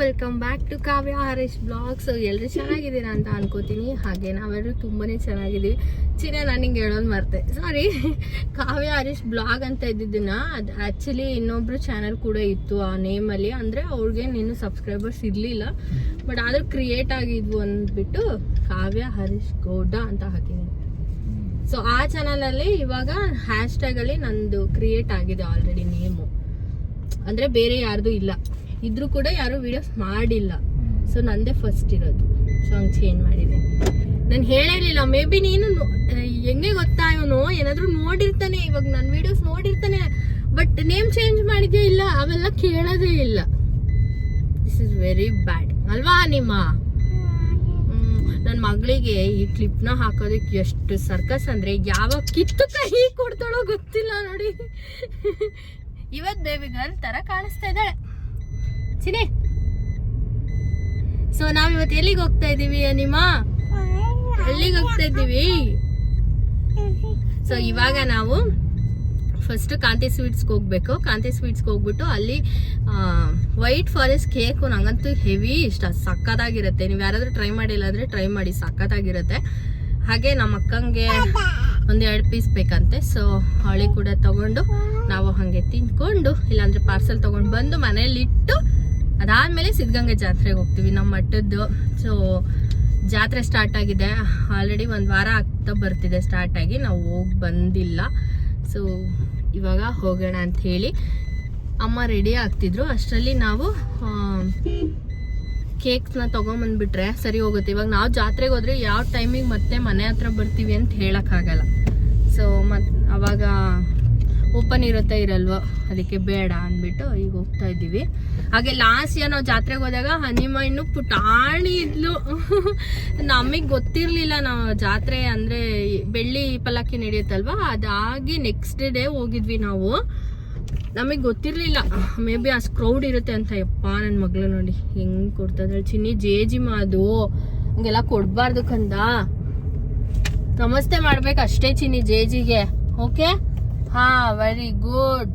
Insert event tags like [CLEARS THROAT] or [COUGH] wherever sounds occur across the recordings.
Welcome back to Kavya Harish blogs ಎಲ್ಲರೂ ಚೆನ್ನಾಗಿದ್ದೀರಾ ಅಂತ ಅನ್ಕೋತೀನಿ. ಹಾಗೆ ನಾವೆಲ್ಲರೂ ತುಂಬಾನೇ ಚೆನ್ನಾಗಿದ್ದೀವಿ. ಚಿನ್ನ, ನಾನು ಹಿಂಗೆ ಹೇಳೋದು ಮರ್ತೆ. ಸಾರಿ ಕಾವ್ಯ ಹರೀಶ್ ಬ್ಲಾಗ್ ಅಂತ ಇದ್ದಿದ್ದನ್ನ, ಅದು ಆ್ಯಕ್ಚುಲಿ ಇನ್ನೊಬ್ರು ಚಾನಲ್ ಕೂಡ ಇತ್ತು ಆ ನೇಮಲ್ಲಿ ಅಂದರೆ ಅವ್ರಿಗೆ ನೀನು ಸಬ್ಸ್ಕ್ರೈಬರ್ಸ್ ಇರಲಿಲ್ಲ. ಬಟ್ ಆದರೂ ಕ್ರಿಯೇಟ್ ಆಗಿದ್ವು ಅಂದ್ಬಿಟ್ಟು ಕಾವ್ಯ ಹರೀಶ್ ಗೌಡ ಅಂತ ಹಾಕಿದ್ದೀನಿ. ಸೊ ಆ ಚಾನಲಲ್ಲಿ ಇವಾಗ ಹ್ಯಾಶ್ ಟ್ಯಾಗಲ್ಲಿ ನಂದು ಕ್ರಿಯೇಟ್ ಆಗಿದೆ ಆಲ್ರೆಡಿ ನೇಮು ಅಂದರೆ ಬೇರೆ ಯಾರ್ದು ಇಲ್ಲ. ಇದ್ರೂ ಕೂಡ ಯಾರು ವಿಡಿಯೋಸ್ ಮಾಡಿಲ್ಲ. ಸೊ ನಂದೇ ಫಸ್ಟ್ ಇರೋದು. ಸೊ ಹಂಗೆ ಚೇಂಜ್ ಮಾಡಿದೆ. ನಾನು ಹೇಳಿರ್ಲಿಲ್ಲ ಮೇ ಬಿ ನೀನು ಹೆಂಗೆ ಗೊತ್ತಾ ಇವನು? ಏನಾದರೂ ನೋಡಿರ್ತಾನೆ. ಇವಾಗ ನನ್ನ ವಿಡಿಯೋಸ್ ನೋಡಿರ್ತಾನೆ. ಬಟ್ ನೇಮ್ ಚೇಂಜ್ ಮಾಡಿದ್ಯಾ ಇಲ್ಲ? ಅವೆಲ್ಲ ಕೇಳೋದೇ ಇಲ್ಲ. ದಿಸ್ ಇಸ್ ವೆರಿ ಬ್ಯಾಡ್ ಅಲ್ವಾ ನಿಮ್ಮ ನನ್ನ ಮಗಳಿಗೆ ಈ ಕ್ಲಿಪ್ನ ಹಾಕೋದಕ್ಕೆ ಎಷ್ಟು ಸರ್ಕಸ್ ಅಂದ್ರೆ ಯಾವಾಗ ಕಿತ್ತು ಕೈ ಕೊಡ್ತಾಳೋ ಗೊತ್ತಿಲ್ಲ ನೋಡಿ. ಇವತ್ತು ಬೇಬಿ ಗರ್ಲ್ ತರ ಕಾಣಿಸ್ತಾ ಇದ್ದಾಳೆ. ಚಿನಿ ಸೊ ನಾವ್ ಇವತ್ತು ಎಲ್ಲಿಗೆ ಹೋಗ್ತಾ ಇದೀವಿ ನಿಮ್ಮ ಅಲ್ಲಿಗೆ ಹೋಗ್ತಾ ಇದ್ದೀವಿ? ಸೊ ಇವಾಗ ನಾವು ಫಸ್ಟ್ ಕಾಂತಿ ಸ್ವೀಟ್ಸ್ಗೆ ಹೋಗ್ಬೇಕು. ಕಾಂತಿ ಸ್ವೀಟ್ಸ್ಗೆ ಹೋಗ್ಬಿಟ್ಟು ಅಲ್ಲಿ ವೈಟ್ ಫಾರೆಸ್ಟ್ ಕೇಕು ನಂಗಂತೂ ಹೆವಿ ಇಷ್ಟ. ಸಕ್ಕತ್ತಾಗಿರುತ್ತೆ. ನೀವು ಯಾರಾದ್ರೂ ಟ್ರೈ ಮಾಡಿಲ್ಲ ಅಂದ್ರೆ ಟ್ರೈ ಮಾಡಿ, ಸಕ್ಕತ್ತಾಗಿರುತ್ತೆ. ಹಾಗೆ ನಮ್ಮ ಅಕ್ಕಂಗೆ ಒಂದೆರಡು ಪೀಸ್ ಬೇಕಂತೆ. ಸೊ ಅವಳಿ ಕೂಡ ತಗೊಂಡು ನಾವು ಹಾಗೆ ತಿನ್ಕೊಂಡು ಇಲ್ಲಾಂದ್ರೆ ಪಾರ್ಸೆಲ್ ತಗೊಂಡು ಬಂದು ಮನೇಲಿ ಇಟ್ಟು ಅದಾದ್ಮೇಲೆ ಸಿದ್ಧಗಂಗೆ ಜಾತ್ರೆಗೆ ಹೋಗ್ತೀವಿ. ನಮ್ಮ ಮಠದ್ದು ಸೊ ಜಾತ್ರೆ ಸ್ಟಾರ್ಟ್ ಆಗಿದೆ. ಆಲ್ರೆಡಿ ಒಂದು ವಾರ ಆಗ್ತಾ ಬರ್ತಿದೆ ಸ್ಟಾರ್ಟ್ ಆಗಿ. ನಾವು ಹೋಗಿ ಬಂದಿಲ್ಲ. ಸೊ ಇವಾಗ ಹೋಗೋಣ ಅಂತ ಹೇಳಿ ಅಮ್ಮ ರೆಡಿ ಆಗ್ತಿದ್ರು. ಅಷ್ಟರಲ್ಲಿ ನಾವು ಕೇಕ್ಸ್ನ ತೊಗೊಂಬಂದ್ಬಿಟ್ರೆ ಸರಿ ಹೋಗುತ್ತೆ. ಇವಾಗ ನಾವು ಜಾತ್ರೆಗೆ ಹೋದ್ರೆ ಯಾವ ಟೈಮಿಗೆ ಮತ್ತೆ ಮನೆ ಹತ್ರ ಬರ್ತೀವಿ ಅಂತ ಹೇಳೋಕ್ಕಾಗಲ್ಲ. ಸೊ ಮತ್, ಅವಾಗ ಓಪನ್ ಇರುತ್ತೆ, ಇರಲ್ವೋ? ಅದಕ್ಕೆ ಬೇಡ ಅಂದ್ಬಿಟ್ಟು ಈಗ ಹೋಗ್ತಾ ಇದ್ದೀವಿ. ಹಾಗೆ ಲಾಸ್ಟ್ ನಾವು ಜಾತ್ರೆಗೆ ಹೋದಾಗ ಹನಿಮಣ್ಣು ಪುಟಾಣಿ ಇದ್ಲು. [LAUGHS] ನಮಗೆ ಗೊತ್ತಿರಲಿಲ್ಲ ನಾವು ಜಾತ್ರೆ ಅಂದರೆ ಬೆಳ್ಳಿ ಪಲ್ಲಕ್ಕಿ ನಡೆಯುತ್ತಲ್ವಾ? ಅದಾಗಿ ನೆಕ್ಸ್ಟ್ ಡೇ ಹೋಗಿದ್ವಿ ನಾವು. ನಮಗೆ ಗೊತ್ತಿರಲಿಲ್ಲ. ಮೇ ಬಿ ಅಷ್ಟು ಕ್ರೌಡ್ ಇರುತ್ತೆ ಅಂತ. ಯಪ್ಪ ನನ್ನ ಮಗಳು ನೋಡಿ, ಹೆಂಗ್ ಕೊಡ್ತಾ ಇದ್ದಾಳೆ. ಚಿನ್ನಿ, ಜೇಜಿ ಮಾದು. ಹಂಗೆಲ್ಲ ಕೊಡಬಾರ್ದು ಕಂದ. ನಮಸ್ತೆ ಮಾಡ್ಬೇಕು ಅಷ್ಟೇ ಚಿನ್ನಿ, ಜೇಜಿಗೆ. ಓಕೆ ಹಾ ವೆರಿ ಗುಡ್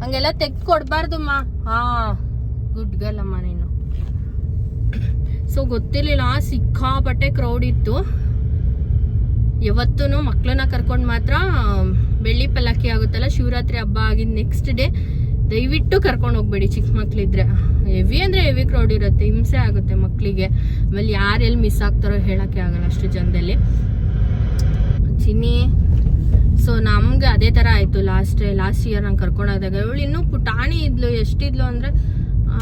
ಹಂಗೆಲ್ಲ ತೆಗ್ದು ಕೊಡ್ಬಾರ್ದು ಮಾ. ಹಾ ಗುಡ್ ಗರ್ಲ್ ಅಮ್ಮ ನೀನು. ಸೊ ಗೊತ್ತಿರ್ಲಿಲ್ಲ, ಸಿಕ್ಕಾಪಟ್ಟೆ ಕ್ರೌಡ್ ಇತ್ತು. ಯಾವತ್ತೂ ಮಕ್ಕಳನ್ನ ಕರ್ಕೊಂಡು ಮಾತ್ರ ಬೆಳ್ಳಿ ಪಲ್ಲಕ್ಕಿ ಆಗುತ್ತಲ್ಲ, ಶಿವರಾತ್ರಿ ಹಬ್ಬ ಆಗಿದ್ ನೆಕ್ಸ್ಟ್ ಡೇ ದಯವಿಟ್ಟು ಕರ್ಕೊಂಡು ಹೋಗ್ಬೇಡಿ, ಚಿಕ್ಕ ಮಕ್ಳಿದ್ರೆ. ಹೆವಿ ಅಂದ್ರೆ ಹೆವಿ ಕ್ರೌಡ್ ಇರುತ್ತೆ, ಹಿಂಸೆ ಆಗುತ್ತೆ ಮಕ್ಕಳಿಗೆ ಆಮೇಲೆ ಯಾರೆಲ್ಲಿ ಮಿಸ್ ಆಗ್ತಾರೋ ಹೇಳಕ್ಕೆ ಆಗಲ್ಲ ಅಷ್ಟು ಜನದಲ್ಲಿ. ಚಿನ್ನಿ ಸೊ ನಮ್ಗೆ ಅದೇ ಥರ ಆಯಿತು. ಲಾಸ್ಟ್ ಲಾಸ್ಟ್ ಇಯರ್ ನಂಗೆ ಕರ್ಕೊಂಡೋದಾಗ ಇವಳು ಇನ್ನೂ ಪುಟಾಣಿ ಇದ್ಲು. ಎಷ್ಟಿದ್ಲು ಅಂದರೆ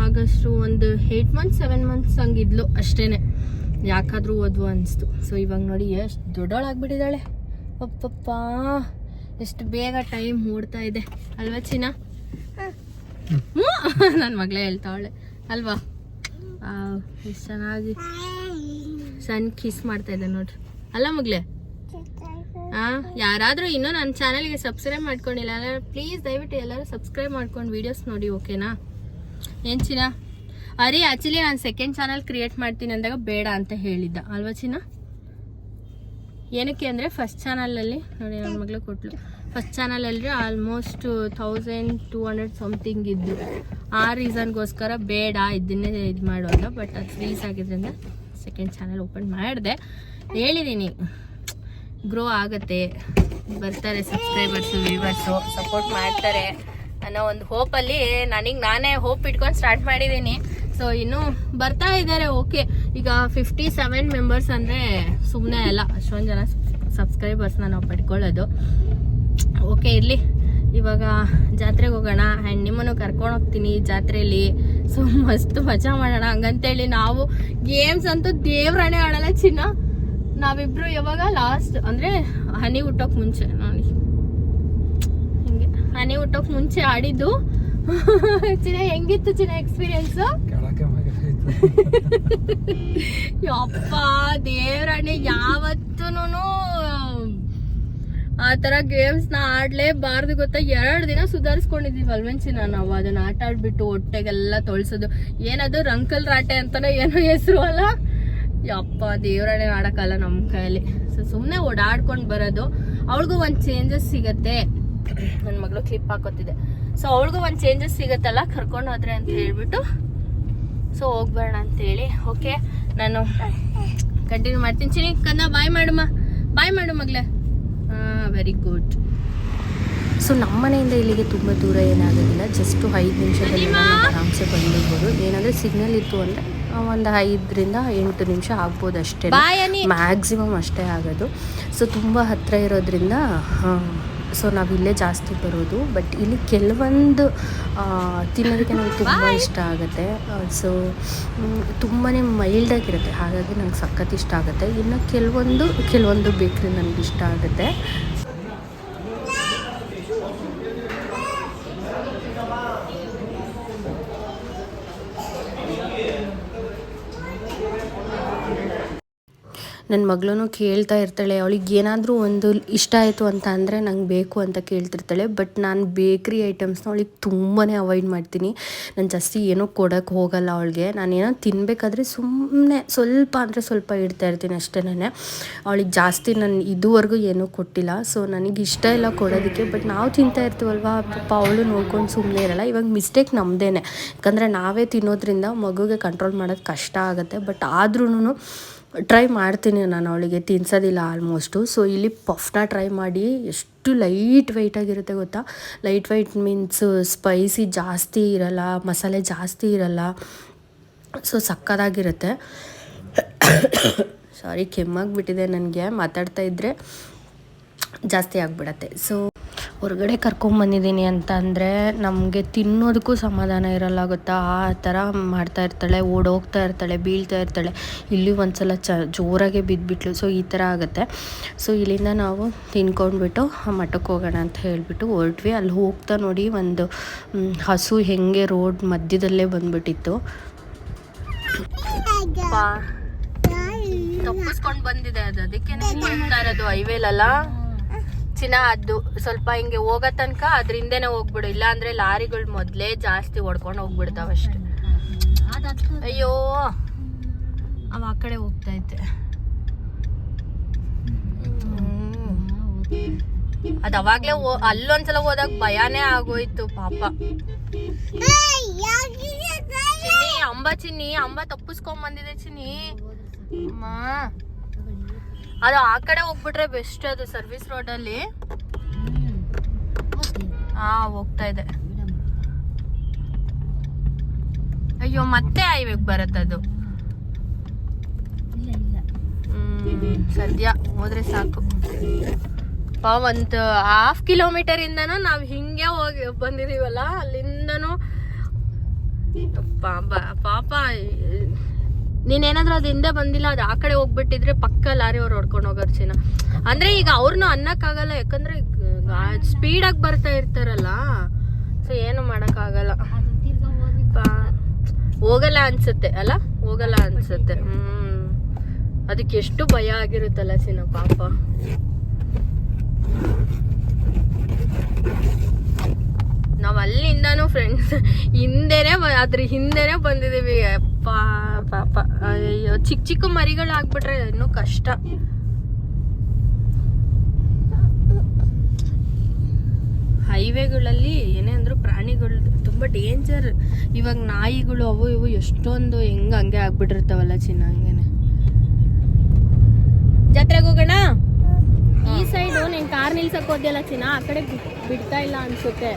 ಆಗಷ್ಟು ಒಂದು ಏಯ್ಟ್ ಮಂತ್ಸ್ ಸೆವೆನ್ ಮಂತ್ಸ್ ಹಂಗಿದ್ಲು ಅಷ್ಟೇನೆ. ಯಾಕಾದರೂ ಓದ್ವು ಅನಿಸ್ತು. ಸೊ ಇವಾಗ ನೋಡಿ ಎಷ್ಟು ದೊಡ್ಡವಳಾಗ್ಬಿಟ್ಟಿದ್ದಾಳೆ ಪಪ್ಪಪ್ಪ ಎಷ್ಟು ಬೇಗ ಟೈಮ್ ಓಡ್ತಾ ಇದೆ. ಅಲ್ವಾ ಚಿನ್ನ? [LAUGHS] ನನ್ನ ಮಗಳೇ ಹೇಳ್ತಾವಳೆ ಅಲ್ವಾ? ಎಷ್ಟು ಚೆನ್ನಾಗಿ ಸಣ್ಣ ಕಿಸ್ ಮಾಡ್ತಾ ಇದ್ದೆ ನೋಡ್ರಿ. ಅಲ್ಲ ಮಗಳೇ? ಯಾರಾದರೂ ಇನ್ನೂ ನನ್ನ ಚಾನಲ್ಗೆ ಸಬ್ಸ್ಕ್ರೈಬ್ ಮಾಡ್ಕೊಂಡಿಲ್ಲ ಪ್ಲೀಸ್ ದಯವಿಟ್ಟು ಎಲ್ಲರೂ ಸಬ್ಸ್ಕ್ರೈಬ್ ಮಾಡ್ಕೊಂಡು ವೀಡಿಯೋಸ್ ನೋಡಿ ಓಕೆನಾ ಏನು ಚಿನ್ನ? ಅರೆ ಆ್ಯಕ್ಚುಲಿ ನಾನು ಸೆಕೆಂಡ್ ಚಾನಲ್ ಕ್ರಿಯೇಟ್ ಮಾಡ್ತೀನಿ ಅಂದಾಗ ಬೇಡ ಅಂತ ಹೇಳಿದ್ದ. ಅಲ್ವಾ ಚಿನ್ನ? ಏನಕ್ಕೆ ಅಂದರೆ ಫಸ್ಟ್ ಚಾನಲಲ್ಲಿ ನೋಡಿ ನನ್ನ ಮಗಳು ಕೊಟ್ಲು. ಫಸ್ಟ್ ಚಾನಲಲ್ಲಿ almost thousand two hundred something ಇದ್ದು. ಆ ರೀಸನ್ಗೋಸ್ಕರ ಬೇಡ, ಇದನ್ನೇ ಇದು ಮಾಡೋಲ್ಲ ಬಟ್ ಅದು ಫ್ರೀಸ್ ಆಗಿದ್ರಿಂದ ಸೆಕೆಂಡ್ ಚಾನಲ್ ಓಪನ್ ಮಾಡಿದೆ. ಹೇಳಿದ್ದೀನಿ ಗ್ರೋ ಆಗುತ್ತೆ. ಬರ್ತಾರೆ ಸಬ್ಸ್ಕ್ರೈಬರ್ಸು ವ್ಯೂವರ್ಸು ಸಪೋರ್ಟ್ ಮಾಡ್ತಾರೆ ಅನ್ನೋ ಒಂದು ಹೋಪಲ್ಲಿ ನನಗೆ ನಾನೇ ಹೋಪ್ ಇಟ್ಕೊಂಡು ಸ್ಟಾರ್ಟ್ ಮಾಡಿದ್ದೀನಿ ಸೊ ಇನ್ನು ಬರ್ತಾ ಇದ್ದಾರೆ ಓಕೆ ಈಗ ಫಿಫ್ಟಿ ಸೆವೆನ್ ಮೆಂಬರ್ಸ್ ಅಂದರೆ ಸುಮ್ಮನೆ ಅಲ್ಲ, ಅಷ್ಟೊಂದು ಜನ ಸಬ್ಸ್ಕ್ರೈಬರ್ಸ್ನ ನಾವು ಪಡ್ಕೊಳ್ಳೋದು. ಓಕೆ ಇರಲಿ. ಇವಾಗ ಜಾತ್ರೆಗೆ ಹೋಗೋಣ. ಆ್ಯಂಡ್ ನಿಮ್ಮನ್ನು ಕರ್ಕೊಂಡು ಹೋಗ್ತೀನಿ ಜಾತ್ರೆಯಲ್ಲಿ ಸೊ ಮಸ್ತ್ ಮಜಾ ಮಾಡೋಣ. ಹಂಗಂತೇಳಿ ನಾವು ಗೇಮ್ಸ್ ಅಂತೂ ದೇವ್ರಾಣೆ ಆಡೋಲ್ಲ ಚಿನ್ನ. ನಾವಿಬ್ರು ಯಾವಾಗ ಲಾಸ್ಟ್ ಅಂದರೆ ಹನಿ ಹುಟ್ಟೋಕೆ ಮುಂಚೆ ನೋಡಿ ಹಿಂಗೆ. ಹನಿ ಹುಟ್ಟೋಕೆ ಮುಂಚೆ ಆಡಿದ್ದು. [LAUGHS] ಚಿನ್ನ ಹೆಂಗಿತ್ತು ಚಿನ್ನ ಎಕ್ಸ್ಪೀರಿಯನ್ಸು ಯಪ್ಪ ದೇವ್ರಣೆ ಯಾವತ್ತೂನು ಆ ತರ ಗೇಮ್ಸ್ನ ಆಡ್ಲೇಬಾರ್ದು ಗೊತ್ತಾ? ಎರಡು ದಿನ ಸುಧಾರಿಸ್ಕೊಂಡಿದೀವಿ ಚಿನ್ನ? ನಾವು ಅದನ್ನ ಆಟ ಆಡ್ಬಿಟ್ಟು ಹೊಟ್ಟೆಗೆಲ್ಲ ತೊಳ್ಸೋದು. ಏನದು? ರಂಕಲ್ ರಾಟೆ ಅಂತಾನೆ ಏನೋ ಹೆಸರು ಅಲ್ಲ? ಯಪ್ಪ ದೇವ್ರಣೆ ಆಡಕ್ಕಲ್ಲ ನಮ್ಮ ಕೈಯಲ್ಲಿ. ಸೊ ಸುಮ್ಮನೆ ಓಡಾಡ್ಕೊಂಡು ಬರೋದು ಅವಳಿಗೂ ಒಂದು ಚೇಂಜಸ್ ಸಿಗತ್ತೆ. ನನ್ನ ಮಗಳು ಕ್ಲಿಪ್ ಹಾಕೋತಿದೆ. ಸೊ ಅವಳಿಗೂ ಒಂದು ಚೇಂಜಸ್ ಸಿಗತ್ತಲ್ಲ ಕರ್ಕೊಂಡು ಹೋದ್ರೆ ಅಂತ ಹೇಳ್ಬಿಟ್ಟು. ಸೊ ಹೋಗ್ಬೇಡ ಅಂತೇಳಿ ಓಕೆ ನಾನು ಕಂಟಿನ್ಯೂ ಮಾಡ್ತೀನಿ. ಚಿನಿ ಕನ್ನ ಬಾಯ್ ಮಾಡಮ್ಮ ಬಾಯ್ ಮಾಡು ಮಗ್ಲೆ ಹಾಂ ವೆರಿ ಗುಡ್ ಸೊ ನಮ್ಮ ಮನೆಯಿಂದ ಇಲ್ಲಿಗೆ ತುಂಬ ದೂರ ಏನಾಗೋದಿಲ್ಲ. ಜಸ್ಟು ಐದು ನಿಮಿಷದಲ್ಲಿ ಆರಾಮ್ಸೆ ಬಂದಿರ್ಬೋದು ಏನಾದರೂ ಸಿಗ್ನಲ್ ಇತ್ತು ಅಂದರೆ ಒಂದು ಐದರಿಂದ ಎಂಟು ನಿಮಿಷ ಆಗ್ಬೋದು ಅಷ್ಟೇ. ಮ್ಯಾಕ್ಸಿಮಮ್ ಅಷ್ಟೇ ಆಗೋದು. ಸೊ ತುಂಬ ಹತ್ತಿರ ಇರೋದ್ರಿಂದ ಸೊ ನಾವು ಇಲ್ಲೇ ಜಾಸ್ತಿ ಬರೋದು. ಬಟ್ ಇಲ್ಲಿ ಕೆಲವೊಂದು ತಿನ್ನೋದಕ್ಕೆ ನಂಗೆ ತುಂಬ ಇಷ್ಟ ಆಗುತ್ತೆ. ಸೊ ತುಂಬಾ ಮೈಲ್ಡಾಗಿರುತ್ತೆ ಹಾಗಾಗಿ ನಂಗೆ ಸಖತ್ ಇಷ್ಟ ಆಗುತ್ತೆ. ಇನ್ನು ಕೆಲವೊಂದು ಕೆಲವೊಂದು ಬೇಕ್ರಿ ನನಗೆ ಇಷ್ಟ ಆಗುತ್ತೆ. ನನ್ನ ಮಗಳೂ ಕೇಳ್ತಾ ಇರ್ತಾಳೆ, ಅವಳಿಗೆ ಏನಾದರೂ ಒಂದು ಇಷ್ಟ ಆಯಿತು ಅಂತ ಅಂದರೆ ನಂಗೆ ಬೇಕು ಅಂತ ಕೇಳ್ತಿರ್ತಾಳೆ, ಬಟ್ ನಾನು ಬೇಕ್ರಿ ಐಟಮ್ಸ್ನ ಅವಳಿಗೆ ತುಂಬಾ ಅವಾಯ್ಡ್ ಮಾಡ್ತೀನಿ. ನಾನು ಜಾಸ್ತಿ ಏನೂ ಕೊಡೋಕ್ಕೆ ಹೋಗಲ್ಲ ಅವಳಿಗೆ. ನಾನು ಏನೋ ತಿನ್ನಬೇಕಾದ್ರೆ ಸುಮ್ಮನೆ ಸ್ವಲ್ಪ ಅಂದರೆ ಸ್ವಲ್ಪ ಇಡ್ತಾ ಇರ್ತೀನಿ ಅಷ್ಟೇ ಅವಳಿಗೆ ಜಾಸ್ತಿ ನಾನು ಇದುವರೆಗೂ ಏನೂ ಕೊಟ್ಟಿಲ್ಲ, ಸೊ ನನಗೆ ಇಷ್ಟ ಇಲ್ಲ ಕೊಡೋದಕ್ಕೆ, ಬಟ್ ನಾವು ತಿಂತಾ ಇರ್ತೀವಲ್ವ? ಪಾಪ ಅವಳು ನೋಡ್ಕೊಂಡು ಸುಮ್ಮನೆ ಇರಲ್ಲ, ಇವಾಗ ಮಿಸ್ಟೇಕ್ ನಮ್ಮದೇನೆ ಯಾಕಂದರೆ ನಾವೇ ತಿನ್ನೋದ್ರಿಂದ ಮಗುಗೆ ಕಂಟ್ರೋಲ್ ಮಾಡೋದು ಕಷ್ಟ ಆಗುತ್ತೆ, ಬಟ್ ಆದ್ರೂ ಟ್ರೈ ಮಾಡ್ತೀನಿ ನಾನು ಅವಳಿಗೆ, ತಿನ್ಸೋದಿಲ್ಲ ಆಲ್ಮೋಸ್ಟು ಸೊ ಇಲ್ಲಿ ಪಫ್ನ ಟ್ರೈ ಮಾಡಿ ಎಷ್ಟು ಲೈಟ್ ವೆಯ್ಟ್ ಆಗಿರುತ್ತೆ ಗೊತ್ತಾ? ಲೈಟ್ ವೆಯ್ಟ್ ಮೀನ್ಸ್ ಸ್ಪೈಸಿ ಜಾಸ್ತಿ ಇರಲ್ಲ, ಮಸಾಲೆ ಜಾಸ್ತಿ ಇರಲ್ಲ. ಸೊ ಸಕ್ಕದಾಗಿರುತ್ತೆ. [COUGHS] ಸಾರಿ ಕೆಮ್ಮಾಗಿಬಿಟ್ಟಿದೆ ನನಗೆ, ಮಾತಾಡ್ತಾ ಇದ್ದರೆ ಜಾಸ್ತಿ ಆಗಿಬಿಡತ್ತೆ. ಸೊ ಹೊರಗಡೆ ಕರ್ಕೊಂಬಂದಿದ್ದೀನಿ ಅಂತ ಅಂದರೆ ನಮಗೆ ತಿನ್ನೋದಕ್ಕೂ ಸಮಾಧಾನ ಇರಲ್ಲ ಗೊತ್ತಾ? ಆ ಥರ ಮಾಡ್ತಾ ಇರ್ತಾಳೆ ಓಡೋಗ್ತಾ ಇರ್ತಾಳೆ ಬೀಳ್ತಾ ಇರ್ತಾಳೆ. ಇಲ್ಲಿ ಒಂದ್ಸಲ ಚ ಜೋರಾಗೆ ಬಿದ್ದುಬಿಟ್ಲು ಸೊ ಈ ಥರ ಆಗುತ್ತೆ. ಸೊ ಇಲ್ಲಿಂದ ನಾವು ತಿನ್ಕೊಂಡ್ಬಿಟ್ಟು ಮಠಕ್ಕೆ ಹೋಗೋಣ ಅಂತ ಹೇಳಿಬಿಟ್ಟು ಹೊರಟ್ವಿ. ಅಲ್ಲಿ ಹೋಗ್ತಾ ನೋಡಿ ಒಂದು ಹಸು ಹೆಂಗೆ ರೋಡ್ ಮಧ್ಯದಲ್ಲೇ ಬಂದ್ಬಿಟ್ಟಿತ್ತು. ತಪ್ಪಿಸ್ಕೊಂಡು ಬಂದಿದೆ ಅದು. ಅದಕ್ಕೆ ಹೋಗ್ತಾ ಇರೋದು ಹೈವೇಲಲ್ಲ. ಚಿನ್ನ ಅದು ಸ್ವಲ್ಪ ಹಿಂಗೆ ಹೋಗೋ ತನಕ ಅದ್ರಿಂದೇನೆ ಹೋಗ್ಬಿಡು. ಇಲ್ಲ ಅಂದ್ರೆ ಲಾರಿಗಳು ಮೊದ್ಲೇ ಜಾಸ್ತಿ ಹೊಡ್ಕೊಂಡು ಹೋಗ್ಬಿಡ್ತಾವ ಅಷ್ಟೇ. ಅಯ್ಯೋ. ಅವ ಆ ಕಡೆ ಹೋಗ್ತಾ ಇದ್ದೆ. ಅದ್ ಅವಾಗ್ಲೇ ಅಲ್ಲೊಂದ್ಸಲ ಹೋದಾಗ ಭಯಾನೇ ಆಗೋಯ್ತು ಪಾಪ. ಚಿನ್ನಿ ಅಂಬ ಚಿನ್ನಿ ಅಂಬ ತಪ್ಪಿಸ್ಕೊಂಡ್ ಬಂದಿದೆ ಚಿನ್ನಿ. ಅಮ್ಮ. ಅದು ಆ ಕಡೆ ಹೋಗ್ಬಿಟ್ರೆ ಬೆಸ್ಟ್ ಅದು ಸರ್ವಿಸ್ ರೋಡ್ ಅಲ್ಲಿ. ಹಾ, ಹೋಗ್ತಾ ಇದೆ. ಅಯ್ಯೋ, ಮತ್ತೆ ಹೈವೇಗ್ ಬರತ್ತದು ಸದ್ಯ ಹೋದ್ರೆ ಸಾಕು. ಒಂದು ಹಾಫ್ ಕಿಲೋಮೀಟರ್ ಇಂದನೂ ನಾವ್ ಹಿಂಗೆ ಹೋಗಿ ಬಂದಿದೀವಲ್ಲ, ಅಲ್ಲಿಂದನೂ ಪಾಪ ಪಾಪ ನೀನೇನಾದ್ರೂ ಅದು ಹಿಂದೆ ಬಂದಿಲ್ಲ, ಅದು ಆ ಕಡೆ ಹೋಗ್ಬಿಟ್ಟಿದ್ರೆ ಪಕ್ಕ ಲಾರಿ ಅವ್ರು ಹೊಡ್ಕೊಂಡು ಹೋಗೋರು ಚಿನ್ನ ಅಂದ್ರೆ ಈಗ ಅವ್ರನ್ನ ಅನ್ನಕ್ಕಾಗಲ್ಲ, ಯಾಕಂದ್ರೆ ಸ್ಪೀಡ್ ಆಗಿ ಬರ್ತಾ ಇರ್ತಾರಲ್ಲ, ಸೊ ಏನು ಮಾಡೋಕ್ಕಾಗಲ್ಲ. ಹೋಗಲ್ಲ ಅನ್ಸುತ್ತೆ, ಅಲ್ಲ? ಹೋಗಲ್ಲ ಅನ್ಸುತ್ತೆ. ಹ್ಮ್. ಅದಕ್ಕೆ ಎಷ್ಟು ಭಯ ಆಗಿರುತ್ತಲ್ಲ ಚಿನ್ನ ಪಾಪ. ನಾವ್ ಅಲ್ಲಿಂದಾನು ಫ್ರೆಂಡ್ಸ್ ಹಿಂದೆನೆ ಅದ್ರ ಹಿಂದೆನೆ ಅಪ್ಪಾ ಪಾಪ ಅಯ್ಯೋ ಚಿಕ್ಕ ಚಿಕ್ಕ ಮರಿಗಳು ಆಗ್ಬಿಟ್ರೆ ಇನ್ನೂ ಕಷ್ಟ. ಹೈವೇಗಳಲ್ಲಿ ಏನೇ ಅಂದ್ರು ಪ್ರಾಣಿಗಳು ತುಂಬಾ ಡೇಂಜರ್ ಇವಾಗ ನಾಯಿಗಳು ಅವು ಇವು ಎಷ್ಟೊಂದು ಹೆಂಗ ಹಂಗೆ ಆಗ್ಬಿಟ್ಟಿರ್ತಾವಲ್ಲ ಚಿನ್ನ ಹಂಗೇನೆ. ಜಾತ್ರೆಗೆ ಹೋಗೋಣ? ಈ ಸೈಡು ನೀನ್ ಕಾರ್ ನಿಲ್ಸಕ್ ಹೋದ್ಯಲ್ಲ ಚಿನ್ನ ಆ ಕಡೆ ಬಿಡ್- ಬಿಡ್ತಾ ಇಲ್ಲ ಅನ್ಸುತ್ತೆ.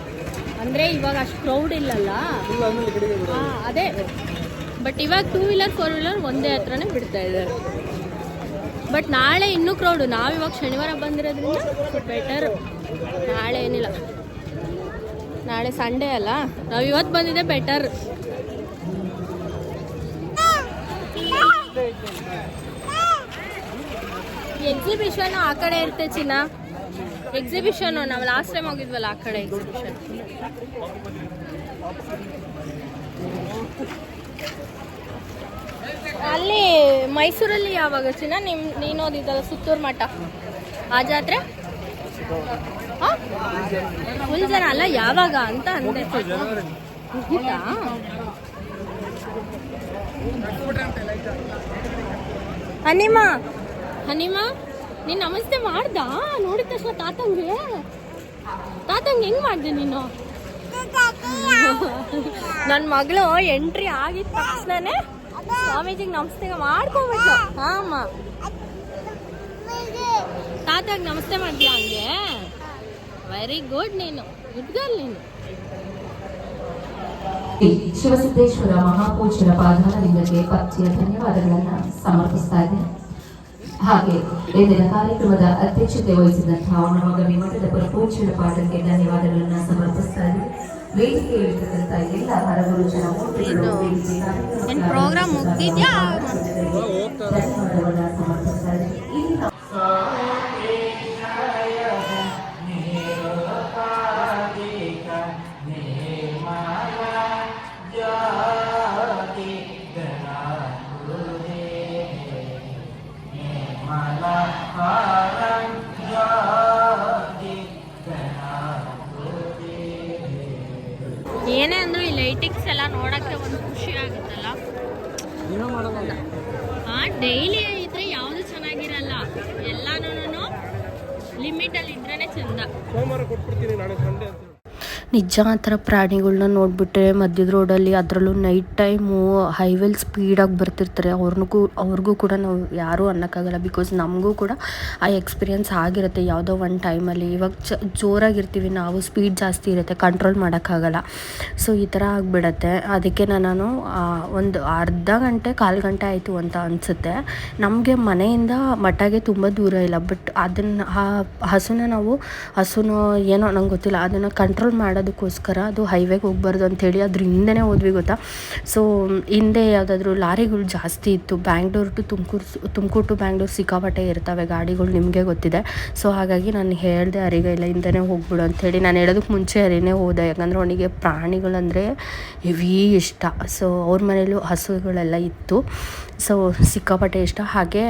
ಅಂದ್ರೆ ಇವಾಗ ಅಷ್ಟು ಕ್ರೌಡ್ ಇಲ್ಲಲ್ಲ? ಅದೇ. ಬಟ್ ಇವಾಗ ಟೂ ವೀಲರ್ ಫೋರ್ ವೀಲರ್ ಒಂದೇ ಹತ್ರನೇ ಬಿಡ್ತಾ ಇದ್ದಾರೆ. ಬಟ್ ನಾಳೆ ಇನ್ನೂ ಕ್ರೌಡು ಇವಾಗ ಶನಿವಾರ ಬಂದಿರೋದ್ರಿಂದ ಬೆಟರ್ ನಾಳೆ ಏನಿಲ್ಲ. ನಾಳೆ ಸಂಡೇ ಅಲ್ಲ. ನಾವು ಇವತ್ತು ಬಂದಿದ್ದೆ ಬೆಟರ್ ಎಕ್ಸಿಬಿಷನ್ ಆ ಕಡೆ ಇರುತ್ತೆ ಚಿನ್ನ. ಎಕ್ಸಿಬಿಷನ್ ನಾವು ಲಾಸ್ಟ್ ಟೈಮ್ ಹೋಗಿದ್ವಲ್ಲ ಆ ಕಡೆ ಎಕ್ಸಿಬಿಷನ್ ಅಲ್ಲಿ ಮೈಸೂರಲ್ಲಿ ಯಾವಾಗ ಚಿನ್ನ? ನಿಮ್ ನೀನು ಓದಿದ್ದಲ್ಲ ಸುತ್ತೂರು ಮಠ. ಆ ಜಾತ್ರೆ? ಫುಲ್ ಜನ ಅಲ್ಲ, ಯಾವಾಗ ಅಂತ ಅಂದೆ? ಹನಿಮಾ. ಹನಿಮಾ? ನೀನ್ ನಮಸ್ತೆ ಮಾಡ್ದ? ನೋಡಿದ ತಕ್ಷಣ ತಾತಂಗೆ. ತಾತಂಗೆ ಹೆಂಗ್ ಮಾಡ್ದೆ ನೀನು? [LAUGHS] ನನ್ನ ಮಗಳು ಎಂಟ್ರಿ ಆಗಿದ ತಕ್ಷಣನೇ ಸ್ವಾಮೀಜಿಗೆ ನಮಸ್ತೆ ಮಾಡ್ಕೋಬೇಕು ಹಾಮ ತಾತಾಗ ನಮಸ್ತೆ ಮಾಡ್ತೀಯ ಹಂಗೆ? ವೆರಿ ಗುಡ್ ನೀನು. ಗುಡ್ ಗರ್ಲ್ ನೀನು. ಶಿವಸಿದ್ದೇಶ್ವರ ಮಹಾಪೂಜ್ಯರ ಪಾದಾರಿಂದಕ್ಕೆ ಪಕ್ಷಿಯ ಧನ್ಯವಾದಗಳನ್ನ ಸಮರ್ಪಿಸ್ತಾ ಇದೆ ಹಾಗೆ ಇಂದಿನ ಕಾರ್ಯಕ್ರಮದ ಅಧ್ಯಕ್ಷತೆ ವಹಿಸಿದಂತಹ ಒಣಮಗವಿ ಮಠದ ಪೂಜ್ಯರ ಪಾಠಕ್ಕೆ ಧನ್ಯವಾದಗಳನ್ನು ಸಮರ್ಪಿಸ್ತಾ ಇದ್ದೇನೆ. ಏನ್ ಪ್ರೋಗ್ರಾಮ್ ಮುಗ್ದಿದ್ಯಾ? ಏನೇ ಅಂದ್ರು ಈ ಲೈಟಿಂಗ್ಸ್ ಎಲ್ಲ ನೋಡಕ್ಕೆ ಒಂದು ಖುಷಿ ಆಗುತ್ತಲ್ಲ? ಡೈಲಿ ಇದ್ರೆ ಯಾವುದು ಚೆನ್ನಾಗಿರಲ್ಲ. ಎಲ್ಲಾನು ಲಿಮಿಟ್ ಅಲ್ಲಿ ಇದ್ರೇನೆ ಚಂದ. ಸೋಮವಾರ ಕೊಟ್ಬಿಡ್ತೀನಿ ನಾಳೆ ಸಂಡೇ ಅಂತ ನಿಜ ಆ ಥರ ಪ್ರಾಣಿಗಳನ್ನ ನೋಡಿಬಿಟ್ರೆ ಮಧ್ಯದ ರೋಡಲ್ಲಿ ಅದರಲ್ಲೂ ನೈಟ್ ಟೈಮು ಹೈವೇಲಿ ಸ್ಪೀಡಾಗಿ ಬರ್ತಿರ್ತಾರೆ. ಅವ್ರಿಗೂ ಅವ್ರಿಗೂ ಕೂಡ ನಾವು ಯಾರೂ ಅನ್ನೋಕ್ಕಾಗಲ್ಲ ಬಿಕಾಸ್ ನಮಗೂ ಕೂಡ ಆ ಎಕ್ಸ್ಪೀರಿಯನ್ಸ್ ಆಗಿರುತ್ತೆ ಯಾವುದೋ ಒಂದು ಟೈಮಲ್ಲಿ ಇವಾಗ ಚ, ಜೋರಾಗಿರ್ತೀವಿ ನಾವು ಸ್ಪೀಡ್ ಜಾಸ್ತಿ ಇರುತ್ತೆ ಕಂಟ್ರೋಲ್ ಮಾಡೋಕ್ಕಾಗಲ್ಲ. ಸೊ ಈ ಥರ ಆಗಿಬಿಡತ್ತೆ. ಅದಕ್ಕೆ ನಾನು ಒಂದು ಅರ್ಧ ಗಂಟೆ, ಕಾಲು ಗಂಟೆ ಆಯಿತು ಅಂತ ಅನಿಸುತ್ತೆ. ನಮಗೆ ಮನೆಯಿಂದ ಮಠಗೆ ತುಂಬ ದೂರ ಇಲ್ಲ. ಬಟ್ ಅದನ್ನು, ಆ ಹಸುನ ನಾವು, ಹಸುನೋ ಏನೋ ನಂಗೆ ಗೊತ್ತಿಲ್ಲ. ಅದನ್ನು ಕಂಟ್ರೋಲ್ ಮಾಡೋದಕ್ಕೋಸ್ಕರ ಅದು ಹೈವೇಗೆ ಹೋಗ್ಬಾರ್ದು ಅಂಥೇಳಿ ಅದ್ರ ಹಿಂದೆನೇ ಹೋದ್ವಿ ಗೊತ್ತಾ? ಸೊ ಹಿಂದೆ ಯಾವುದಾದ್ರೂ ಲಾರಿಗಳು ಜಾಸ್ತಿ ಇತ್ತು ಬ್ಯಾಂಗ್ಳೂರ್ ಟು ತುಮಕೂರು ತುಮಕೂರು ಟು ಬ್ಯಾಂಗ್ಳೂರು ಸಿಕ್ಕಾಪಟ್ಟೆ ಇರ್ತವೆ ಗಾಡಿಗಳು ನಿಮಗೆ ಗೊತ್ತಿದೆ. ಸೊ ಹಾಗಾಗಿ ನಾನು ಹೇಳಿದೆ, ಅರಿಗ ಇಲ್ಲ, ಹಿಂದೆನೇ ಹೋಗ್ಬಿಡು ಅಂಥೇಳಿ. ನಾನು ಹೇಳೋದಕ್ಕೆ ಮುಂಚೆ ಅರಿನೇ ಹೋದೆ, ಯಾಕಂದರೆ ಅವನಿಗೆ ಪ್ರಾಣಿಗಳಂದರೆ ಹೆವಿ ಇಷ್ಟ. ಸೊ ಅವ್ರ ಮನೇಲೂ ಹಸುಗಳೆಲ್ಲ ಇತ್ತು. ಸೊ ಸಿಕ್ಕಾಪಟ್ಟೆ ಇಷ್ಟ. ಹಾಗೆ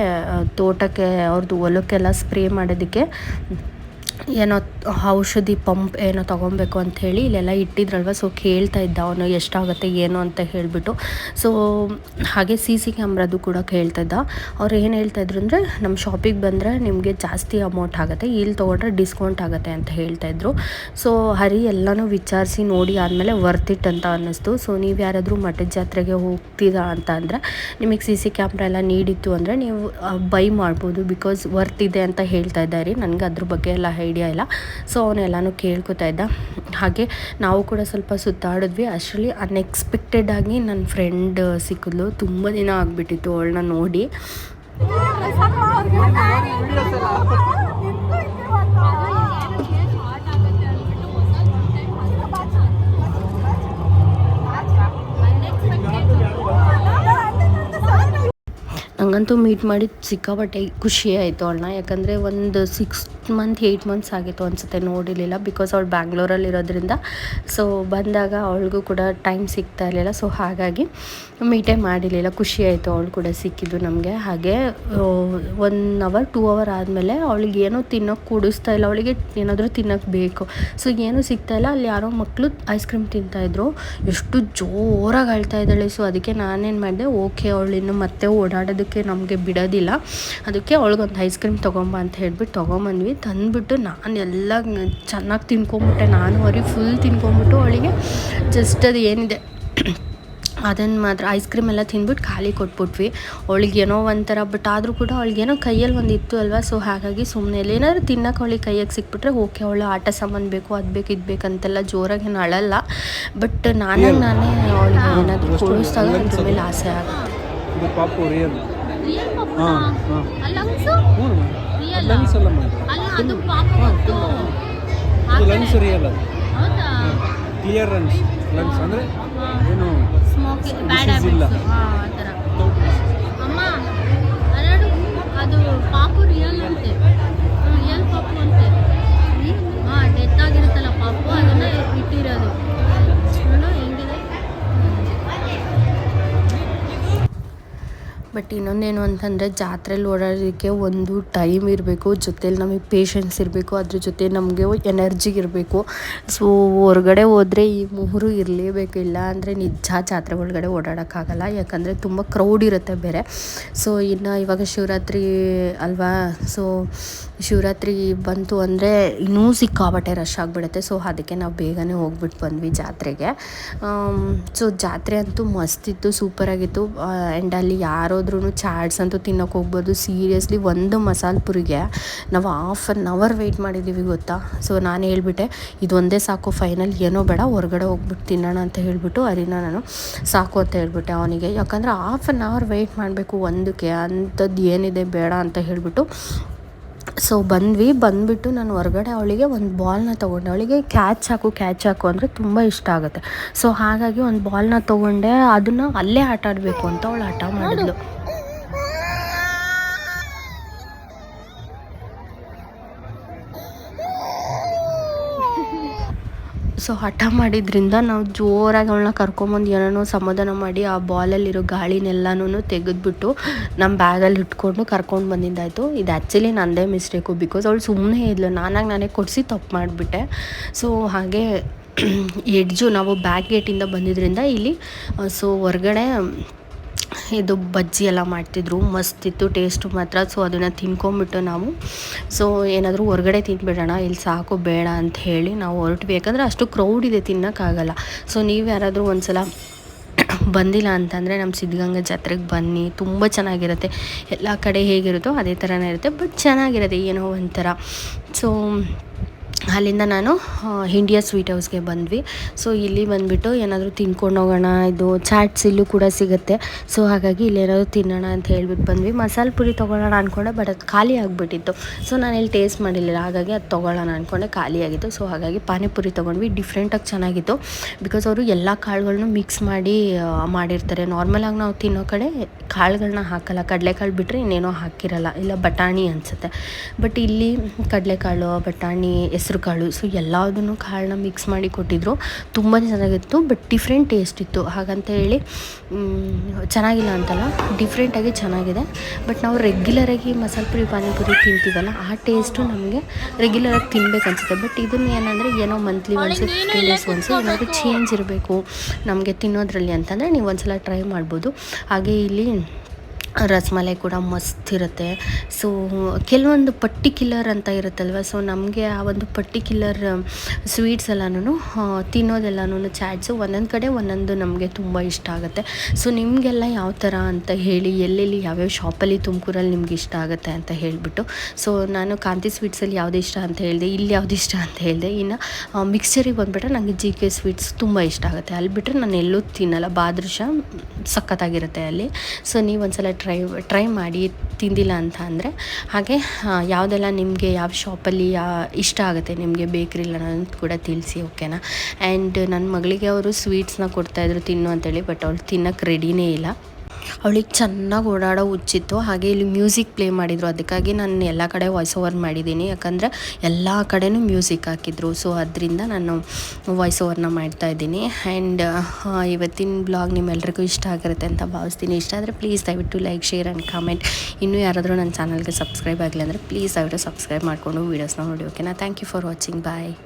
ತೋಟಕ್ಕೆ ಅವ್ರದ್ದು ಹೊಲಕ್ಕೆಲ್ಲ ಸ್ಪ್ರೇ ಮಾಡೋದಕ್ಕೆ ಏನೋ ಔಷಧಿ ಪಂಪ್ ಏನೋ ತೊಗೊಬೇಕು ಹೇಳಿ ಇಲ್ಲೆಲ್ಲ ಇಟ್ಟಿದ್ರಲ್ವ ಸೊ ಕೇಳ್ತಾ ಇದ್ದ ಅವನು ಎಷ್ಟಾಗುತ್ತೆ, ಏನು ಅಂತ ಹೇಳಿಬಿಟ್ಟು. ಸೊ ಹಾಗೆ ಸಿ ಸಿ ಕ್ಯಾಮ್ರಾದು ಕೂಡ ಕೇಳ್ತಾ ಇದ್ದ. ಅವ್ರು ಏನು ಹೇಳ್ತಾ ಇದ್ರು ಅಂದರೆ ನಮ್ಮ ಶಾಪಿಗೆ ಬಂದರೆ ನಿಮಗೆ ಜಾಸ್ತಿ ಅಮೌಂಟ್ ಆಗುತ್ತೆ, ಇಲ್ಲಿ ತೊಗೊಂಡ್ರೆ ಡಿಸ್ಕೌಂಟ್ ಆಗುತ್ತೆ ಅಂತ ಹೇಳ್ತಾ ಇದ್ರು. ಸೊ ಹರಿ ಎಲ್ಲನೂ ವಿಚಾರಿಸಿ ನೋಡಿ ಆದಮೇಲೆ ವರ್ತ್ ಇಟ್ ಅಂತ ಅನ್ನಿಸ್ತು. ಸೊ ನೀವು ಯಾರಾದರೂ ಮಠದ ಜಾತ್ರೆಗೆ ಹೋಗ್ತೀರಾ ಅಂತ ಅಂದರೆ, ನಿಮಗೆ ಸಿ ಸಿ ಕ್ಯಾಮ್ರಾ ಎಲ್ಲ ನೀಡಿತ್ತು ಅಂದರೆ ನೀವು ಬೈ ಮಾಡ್ಬೋದು ಬಿಕಾಸ್ ವರ್ತ್ ಇದೆ ಅಂತ ಹೇಳ್ತಾ ಇದ್ದಾರೆ. ನನಗೆ ಅದ್ರ ಬಗ್ಗೆ ಎಲ್ಲ ಐಡಿಯಾ ಇಲ್ಲ. ಸೊ ಅವನೆಲ್ಲನೂ ಕೇಳ್ಕೊತಾ ಇದ್ದ. ಹಾಗೆ ನಾವು ಕೂಡ ಸ್ವಲ್ಪ ಸುತ್ತಾಡಿದ್ವಿ. ಅಷ್ಟರಲ್ಲಿ ಅನ್ಎಕ್ಸ್ಪೆಕ್ಟೆಡ್ ಆಗಿ ನನ್ನ ಫ್ರೆಂಡ್ ಸಿಕ್ಕಿದ್ಲು. ತುಂಬ ದಿನ ಆಗಿಬಿಟ್ಟಿತ್ತು ಅವಳನ್ನ ನೋಡಿ. ನಂಗಂತೂ ಮೀಟ್ ಮಾಡಿ ಸಿಕ್ಕಾಪಟ್ಟೆ ಖುಷಿ ಆಯಿತು ಅವಳನ್ನ ಯಾಕಂದರೆ ಒಂದು ಸಿಕ್ಸ್ ಮಂತ್ ಏಯ್ಟ್ ಮಂತ್ಸ್ ಆಗಿತ್ತು ಅನಿಸುತ್ತೆ ನೋಡಿರಲಿಲ್ಲ ಬಿಕಾಸ್ ಅವಳು ಬ್ಯಾಂಗ್ಳೂರಲ್ಲಿ ಇರೋದ್ರಿಂದ. ಸೊ ಬಂದಾಗ ಅವಳಿಗೂ ಕೂಡ ಟೈಮ್ ಸಿಗ್ತಾ ಇರಲಿಲ್ಲ. ಸೊ ಹಾಗಾಗಿ ಮೀಟೇ ಮಾಡಿರಲಿಲ್ಲ. ಖುಷಿ ಆಯಿತು ಅವಳು ಕೂಡ ಸಿಕ್ಕಿದ್ದು ನಮಗೆ. ಹಾಗೆ ಒನ್ ಅವರ್ ಟೂ ಅವರ್ ಆದಮೇಲೆ ಅವಳಿಗೆ ಏನೋ ತಿನ್ನೋಕೆ ಕೂಡಿಸ್ತಾ ಇಲ್ಲ. ಅವಳಿಗೆ ಏನಾದರೂ ತಿನ್ನೋಕೆ ಬೇಕು. ಸೊ ಏನೂ ಸಿಗ್ತಾ ಇಲ್ಲ. ಅಲ್ಲಿ ಯಾರೋ ಮಕ್ಕಳು ಐಸ್ ಕ್ರೀಮ್ ತಿಂತಾಯಿದ್ರು ಎಷ್ಟು ಜೋರಾಗಿ ಅಳ್ತಾ ಇದ್ದಾಳೆ. ಸೊ ಅದಕ್ಕೆ ನಾನೇನು ಮಾಡಿದೆ ಓಕೆ ಅವಳು ಇನ್ನು ಮತ್ತೆ ಓಡಾಡೋದಕ್ಕೆ ನಮಗೆ ಬಿಡೋದಿಲ್ಲ. ಅದಕ್ಕೆ ಅವಳಿಗೊಂದು ಐಸ್ ಕ್ರೀಮ್ ತೊಗೊಂಬ ಅಂತ ಹೇಳ್ಬಿಟ್ಟು ತೊಗೊಂಬಂದ್ವಿ. ತಂದುಬಿಟ್ಟು ನಾನು ಎಲ್ಲ ಚೆನ್ನಾಗಿ ತಿನ್ಕೊಂಬಿಟ್ಟೆ. ನಾನು ಅವ್ರಿಗೆ ಫುಲ್ ತಿನ್ಕೊಂಬಿಟ್ಟು ಅವಳಿಗೆ ಜಸ್ಟ್ ಅದು ಏನಿದೆ. ಅದನ್ನು ಮಾತ್ರ ಐಸ್ ಕ್ರೀಮ್ ಎಲ್ಲ ತಿಂದ್ಬಿಟ್ಟು ಖಾಲಿ ಕೊಟ್ಬಿಟ್ವಿ. ಅವಳಿಗೆ ಏನೋ ಒಂಥರ ಬಟ್ ಆದರೂ ಕೂಡ ಅವಳಿಗೇನೋ ಕೈಯಲ್ಲಿ ಒಂದು ಇತ್ತು ಅಲ್ವಾ? ಸೊ ಹಾಗಾಗಿ ಸುಮ್ಮನೆ ಇಲ್ಲ ಏನಾದರೂ ತಿನ್ನೋಕೆ ಅವಳಿಗೆ ಕೈಯಾಗೆ ಸಿಕ್ಬಿಟ್ರೆ ಓಕೆ ಅವಳು ಆಟ ಸಾಮಾನು ಬೇಕು, ಅದು ಬೇಕು, ಇದು ಬೇಕಂತೆಲ್ಲ ಜೋರಾಗಿ ಏನು ಅಳಲ್ಲ. ಬಟ್ ನಾನಾಗ ನಾನೇ ಅವಳಿಗೆ ಏನಾದರೂ ಕೊಡಿಸ್ದಾಗ ಅದ್ರ ಮೇಲೆ ಆಸೆ ಆಗುತ್ತೆ. ಹಾಂ ಹಾಂ. ಹ್ಞೂ. ಲಂಗ್ಸ್ ಅಲ್ಲ ಅದು ಲಂಗ್ಸ್ ರಿಯಲ್ ಅದು. Clear lungs. ಲಂಗ್ಸ್ ಅಂದರೆ ಏನು ಇಲ್ಲ. ಥರ. ಅಮ್ಮ ಅದು ಪಾಪು ರಿಯಲ್ ಅಂತೆ. ರಿಯಲ್ ಪಾಪು ಅಂತೆ. ಬಟ್ ಇನ್ನೊಂದೇನು ಅಂತಂದರೆ ಜಾತ್ರೆಲಿ ಓಡಾಡೋದಕ್ಕೆ ಒಂದು ಟೈಮ್ ಇರಬೇಕು, ಜೊತೇಲಿ ನಮಗೆ ಪೇಷನ್ಸ್ ಇರಬೇಕು, ಅದ್ರ ಜೊತೆ ನಮಗೆ ಎನರ್ಜಿ ಇರಬೇಕು. ಸೊ ಹೊರ್ಗಡೆ ಹೋದರೆ ಈ ಮೂರು ಇರಲೇಬೇಕು. ಇಲ್ಲ ಅಂದರೆ ನಿಜ ಜಾತ್ರೆ ಒಳಗಡೆ ಓಡಾಡೋಕ್ಕಾಗಲ್ಲ. ಯಾಕಂದರೆ ತುಂಬ ಕ್ರೌಡ್ ಇರುತ್ತೆ ಬೇರೆ. ಸೊ ಇನ್ನು ಇವಾಗ ಶಿವರಾತ್ರಿ ಅಲ್ವಾ? ಸೊ ಶಿವರಾತ್ರಿ ಬಂತು ಅಂದರೆ ಇನ್ನೂ ಸಿಕ್ಕಾಬಟ್ಟೆ ರಶ್ ಆಗಿಬಿಡುತ್ತೆ. ಸೊ ಅದಕ್ಕೆ ನಾವು ಬೇಗನೆ ಹೋಗ್ಬಿಟ್ಟು ಬಂದ್ವಿ ಜಾತ್ರೆಗೆ. ಸೊ ಜಾತ್ರೆ ಅಂತೂ ಮಸ್ತಿತ್ತು ಸೂಪರಾಗಿತ್ತು ಆ್ಯಂಡ್ ಅಲ್ಲಿ ಯಾರಾದ್ರೂ ಚಾಟ್ಸ್ ಅಂತೂ ತಿನ್ನೋಕೆ ಹೋಗ್ಬೋದು ಸೀರಿಯಸ್ಲಿ ಒಂದು ಮಸಾಲೆ ಪುರಿಗೆ ನಾವು ಹಾಫ್ ಆನ್ ಅವರ್ ವೆಯ್ಟ್ ಮಾಡಿದ್ದೀವಿ ಗೊತ್ತಾ? ಸೊ ನಾನು ಹೇಳ್ಬಿಟ್ಟೆ, ಇದೊಂದೇ ಸಾಕು ಫೈನಲ್ ಏನೋ ಬೇಡ, ಹೊರಗಡೆ ಹೋಗ್ಬಿಟ್ಟು ತಿನ್ನೋಣ ಅಂತ ಹೇಳಿಬಿಟ್ಟು ಅರಿನ ನಾನು, ಸಾಕು ಅಂತ ಹೇಳ್ಬಿಟ್ಟೆ ಅವನಿಗೆ. ಯಾಕಂದರೆ ಹಾಫ್ ಆನ್ ಅವರ್ ವೆಯ್ಟ್ ಮಾಡಬೇಕು ಒಂದಕ್ಕೆ ಅಂಥದ್ದು ಏನಿದೆ ಬೇಡ ಅಂತ ಹೇಳಿಬಿಟ್ಟು ಸೊ ಬಂದ್ವಿ. ಬಂದುಬಿಟ್ಟು ನಾನು ಹೊರಗಡೆ ಅವಳಿಗೆ ಒಂದು ಬಾಲ್ನ ತೊಗೊಂಡೆ. ಅವಳಿಗೆ ಕ್ಯಾಚ್ ಹಾಕು ಕ್ಯಾಚ್ ಹಾಕು ಅಂದರೆ ತುಂಬ ಇಷ್ಟ ಆಗುತ್ತೆ. ಸೊ ಹಾಗಾಗಿ ಒಂದು ಬಾಲ್ನ ತೊಗೊಂಡೆ. ಅದನ್ನು ಅಲ್ಲೇ ಆಟ ಆಡಬೇಕು ಅಂತ ಅವಳು ಹಠ ಮಾಡಿದ್ಲು. ಸೊ ಹಠ ಮಾಡಿದ್ರಿಂದ ನಾವು ಜೋರಾಗಿ ಅವಳನ್ನ ಕರ್ಕೊಂಬಂದು ಏನೋ ಸಮಾಧಾನ ಮಾಡಿ ಆ ಬಾಲಲ್ಲಿರೋ ಗಾಳಿನೆಲ್ಲನೂ ತೆಗೆದ್ಬಿಟ್ಟು ನಮ್ಮ ಬ್ಯಾಗಲ್ಲಿ ಇಟ್ಕೊಂಡು ಕರ್ಕೊಂಡು ಬಂದಿದ್ದಾಯಿತು ಇದು ಆ್ಯಕ್ಚುಲಿ ನಂದೇ ಮಿಸ್ಟೇಕು ಬಿಕಾಸ್ ಅವಳು ಸುಮ್ಮನೆ ಇದ್ಲು. ನಾನಾಗಿ ನಾನೇ ಕೊಡಿಸಿ ತಪ್ಪು ಮಾಡಿಬಿಟ್ಟೆ. ಸೊ ಹಾಗೆ [CLEARS THROAT] ಎಡ್ಜು ನಾವು ಬ್ಯಾಕ್ ಗೇಟಿಂದ ಬಂದಿದ್ದರಿಂದ ಇಲ್ಲಿ ಸೊ ಹೊರ್ಗಡೆ ಇದು ಬಜ್ಜಿ ಎಲ್ಲ ಮಾಡ್ತಿದ್ರು. ಮಸ್ತಿತ್ತು ಟೇಸ್ಟು ಮಾತ್ರ. ಸೊ ಅದನ್ನು ತಿನ್ಕೊಂಬಿಟ್ಟು ನಾವು ಸೊ ಏನಾದರೂ ಹೊರಗಡೆ ತಿನ್ಬಿಡೋಣ ಇಲ್ಲಿ ಸಾಕು, ಬೇಡ ಅಂತ ಹೇಳಿ ನಾವು ಹೊರಟ್ವಿ. ಯಾಕಂದರೆ ಅಷ್ಟು ಕ್ರೌಡ್ ಇದೆ ತಿನ್ನೋಕ್ಕಾಗಲ್ಲ ಸೊ ನೀವು ಯಾರಾದರೂ ಒಂದು ಸಲ ಬಂದಿಲ್ಲ ಅಂತಂದರೆ ನಮ್ಮ ಸಿದ್ಧಗಂಗಾ ಜಾತ್ರೆಗೆ ಬನ್ನಿ. ತುಂಬ ಚೆನ್ನಾಗಿರುತ್ತೆ. ಎಲ್ಲ ಕಡೆ ಹೇಗಿರುತ್ತೋ ಅದೇ ಥರನೇ ಇರುತ್ತೆ, ಬಟ್ ಚೆನ್ನಾಗಿರುತ್ತೆ, ಏನೋ ಒಂಥರ. ಸೊ ಅಲ್ಲಿಂದ ನಾನು ಇಂಡಿಯಾ ಸ್ವೀಟ್ ಹೌಸ್ಗೆ ಬಂದ್ವಿ. ಸೊ ಇಲ್ಲಿ ಬಂದುಬಿಟ್ಟು ಏನಾದರೂ ತಿನ್ಕೊಂಡು ಹೋಗೋಣ, ಇದು ಚಾಟ್ಸ್ ಇಲ್ಲೂ ಕೂಡ ಸಿಗುತ್ತೆ. ಸೊ ಹಾಗಾಗಿ ಇಲ್ಲಿ ಏನಾದರೂ ತಿನ್ನೋಣ ಅಂತ ಹೇಳ್ಬಿಟ್ಟು ಬಂದ್ವಿ. ಮಸಾಲೆ ಪುರಿ ತೊಗೊಳ್ಳೋಣ ಅಂದ್ಕೊಂಡೆ ಬಟ್ ಅದು ಖಾಲಿ ಆಗಿಬಿಟ್ಟಿತ್ತು. ಸೊ ನಾನು ಇಲ್ಲಿ ಟೇಸ್ಟ್ ಮಾಡಿಲ್ಲ ಹಾಗಾಗಿ ಅದು ತೊಗೊಳ್ಳೋಣ ಅಂದ್ಕೊಂಡೆ ಖಾಲಿ ಆಗಿತ್ತು. ಸೊ ಹಾಗಾಗಿ ಪಾನಿಪುರಿ ತೊಗೊಂಡ್ವಿ. ಡಿಫ್ರೆಂಟಾಗಿ ಚೆನ್ನಾಗಿತ್ತು. ಬಿಕಾಸ್ ಅವರು ಎಲ್ಲ ಕಾಳುಗಳನ್ನು ಮಿಕ್ಸ್ ಮಾಡಿ ಮಾಡಿರ್ತಾರೆ. ನಾರ್ಮಲಾಗಿ ನಾವು ತಿನ್ನೋ ಕಡೆ ಕಾಳುಗಳನ್ನ ಹಾಕಲ್ಲ. ಕಡಲೆಕಾಳು ಬಿಟ್ಟರೆ ಇನ್ನೇನೋ ಹಾಕಿರಲ್ಲ. ಇಲ್ಲ, ಬಟಾಣಿ ಅನಿಸುತ್ತೆ. ಬಟ್ ಇಲ್ಲಿ ಕಡಲೆಕಾಳು, ಬಟಾಣಿ, ಹೆಸ್ರು ಕಾಳು ಸೊ ಎಲ್ಲದನ್ನು ಕಾಳನ್ನ ಮಿಕ್ಸ್ ಮಾಡಿ ಕೊಟ್ಟಿದ್ರು. ತುಂಬ ಚೆನ್ನಾಗಿತ್ತು ಬಟ್ ಡಿಫ್ರೆಂಟ್ ಟೇಸ್ಟ್ ಇತ್ತು. ಹಾಗಂತ ಹೇಳಿ ಚೆನ್ನಾಗಿಲ್ಲ ಅಂತಲ್ಲ ಡಿಫ್ರೆಂಟಾಗಿ ಚೆನ್ನಾಗಿದೆ. ಬಟ್ ನಾವು ರೆಗ್ಯುಲರಾಗಿ ಮಸಾಲೆ ಪುರಿ ಪಾನಿಪುರಿ ತಿಂತೀವಲ್ಲ ಆ ಟೇಸ್ಟು ನಮಗೆ ರೆಗ್ಯುಲರಾಗಿ ತಿನ್ಬೇಕು ಅನ್ಸುತ್ತೆ. ಬಟ್ ಇದನ್ನು ಏನಂದರೆ ಏನೋ monthly once fifteen days once ಏನಾದರೂ ಚೇಂಜ್ ಇರಬೇಕು ನಮಗೆ ತಿನ್ನೋದ್ರಲ್ಲಿ ಅಂತಂದರೆ ನೀವು ಒಂದ್ಸಲ ಟ್ರೈ ಮಾಡ್ಬೋದು. ಹಾಗೆ ಇಲ್ಲಿ ರಸಮಲೈ ಕೂಡ ಮಸ್ತ್ ಇರುತ್ತೆ ಸೊ ಕೆಲವೊಂದು ಪರ್ಟಿಕ್ಯುಲರ್ ಅಂತ ಇರುತ್ತಲ್ವ ಸೊ ನಮಗೆ ಆ ಒಂದು ಪರ್ಟಿಕ್ಯುಲರ್ ಸ್ವೀಟ್ಸ್ ಎಲ್ಲನೂ ತಿನ್ನೋದೆಲ್ಲನೂ ಚಾಟ್ಸು ಒಂದೊಂದು ಕಡೆ ಒಂದೊಂದು ನಮಗೆ ತುಂಬ ಇಷ್ಟ ಆಗುತ್ತೆ. ಸೊ ನಿಮಗೆಲ್ಲ ಯಾವ ಥರ ಅಂತ ಹೇಳಿ, ಎಲ್ಲೆಲ್ಲಿ ಯಾವ್ಯಾವ ಶಾಪಲ್ಲಿ ತುಮಕೂರಲ್ಲಿ ನಿಮ್ಗೆ ಇಷ್ಟ ಆಗುತ್ತೆ ಅಂತ ಹೇಳಿಬಿಟ್ಟು ಸೊ ನಾನು ಕಾಂತಿ ಸ್ವೀಟ್ಸಲ್ಲಿ ಯಾವ್ದು ಇಷ್ಟ ಅಂತ ಹೇಳಿದೆ, ಇಲ್ಲಿ ಯಾವ್ದು ಇಷ್ಟ ಅಂತ ಹೇಳಿದೆ, ಇನ್ನು ಮಿಕ್ಸ್ಚರಿಗೆ ಬಂದುಬಿಟ್ರೆ ನನಗೆ ಜಿ ಕೆ ಸ್ವೀಟ್ಸ್ ತುಂಬ ಇಷ್ಟ ಆಗುತ್ತೆ. ಅಲ್ಲಿ ಬಿಟ್ಟರೆ ನಾನು ಎಲ್ಲೂ ತಿನ್ನಲ್ಲ ಬಾದೃಶ ಸಖತ್ತಾಗಿರುತ್ತೆ ಅಲ್ಲಿ. ಸೊ ನೀವು ಒಂದ್ಸಲ ಟ್ರೈ ಟ್ರೈ ಮಾಡಿ ತಿಂದಿಲ್ಲ ಅಂತ ಅಂದರೆ, ಹಾಗೆ ಯಾವುದೆಲ್ಲ ನಿಮಗೆ ಯಾವ ಶಾಪಲ್ಲಿ ಇಷ್ಟ ಆಗುತ್ತೆ ನಿಮಗೆ ಬೇಕ್ರಿಲ್ಲ ಅನ್ನೋದು ಕೂಡ ತಿಳಿಸಿ ಓಕೆನಾ ಆ್ಯಂಡ್ ನನ್ನ ಮಗಳಿಗೆ ಅವರು ಸ್ವೀಟ್ಸ್ನ ಕೊಡ್ತಾಯಿದ್ರು ತಿನ್ನು ಅಂತೇಳಿ ಬಟ್ ಅವಳು ತಿನ್ನೋಕ್ಕೆ ರೆಡಿನೇ ಇಲ್ಲ. ಅವಳಿಗೆ ಚೆನ್ನಾಗಿ ಓಡಾಡೋ ಹುಚ್ಚಿತ್ತು. ಹಾಗೆ ಇಲ್ಲಿ ಮ್ಯೂಸಿಕ್ ಪ್ಲೇ ಮಾಡಿದರು. ಅದಕ್ಕಾಗಿ ನಾನು ಎಲ್ಲ ಕಡೆ ವಾಯ್ಸ್ ಓವರ್ ಮಾಡಿದ್ದೀನಿ. ಯಾಕಂದರೆ ಎಲ್ಲ ಕಡೆಯೂ ಮ್ಯೂಸಿಕ್ ಹಾಕಿದ್ರು. ಸೊ ಅದರಿಂದ ನಾನು ವಾಯ್ಸ್ ಓವರ್ನ ಮಾಡ್ತಾ ಇದ್ದೀನಿ. ಆ್ಯಂಡ್ ಇವತ್ತಿನ ಬ್ಲಾಗ್ ನಿಮ್ಮೆಲ್ರಿಗೂ ಇಷ್ಟ ಆಗಿರುತ್ತೆ ಅಂತ ಭಾವಿಸ್ತೀನಿ. ಇಷ್ಟ ಆದರೆ ಪ್ಲೀಸ್ ದಯವಿಟ್ಟು ಲೈಕ್ ಶೇರ್ ಆ್ಯಂಡ್ ಕಾಮೆಂಟ್ ಇನ್ನೂ ಯಾರಾದರೂ ನನ್ನ ಚಾನಲ್ಗೆ ಸಬ್ಸ್ಕ್ರೈಬ್ ಆಗಿಲ್ಲ ಅಂದರೆ ಪ್ಲೀಸ್ ದಯವಿಟ್ಟು ಸಬ್ಸ್ಕ್ರೈಬ್ ಮಾಡಿಕೊಂಡು ವೀಡಿಯೋಸ್ನ ನೋಡಿ ಓಕೆನಾ thank you for watching bye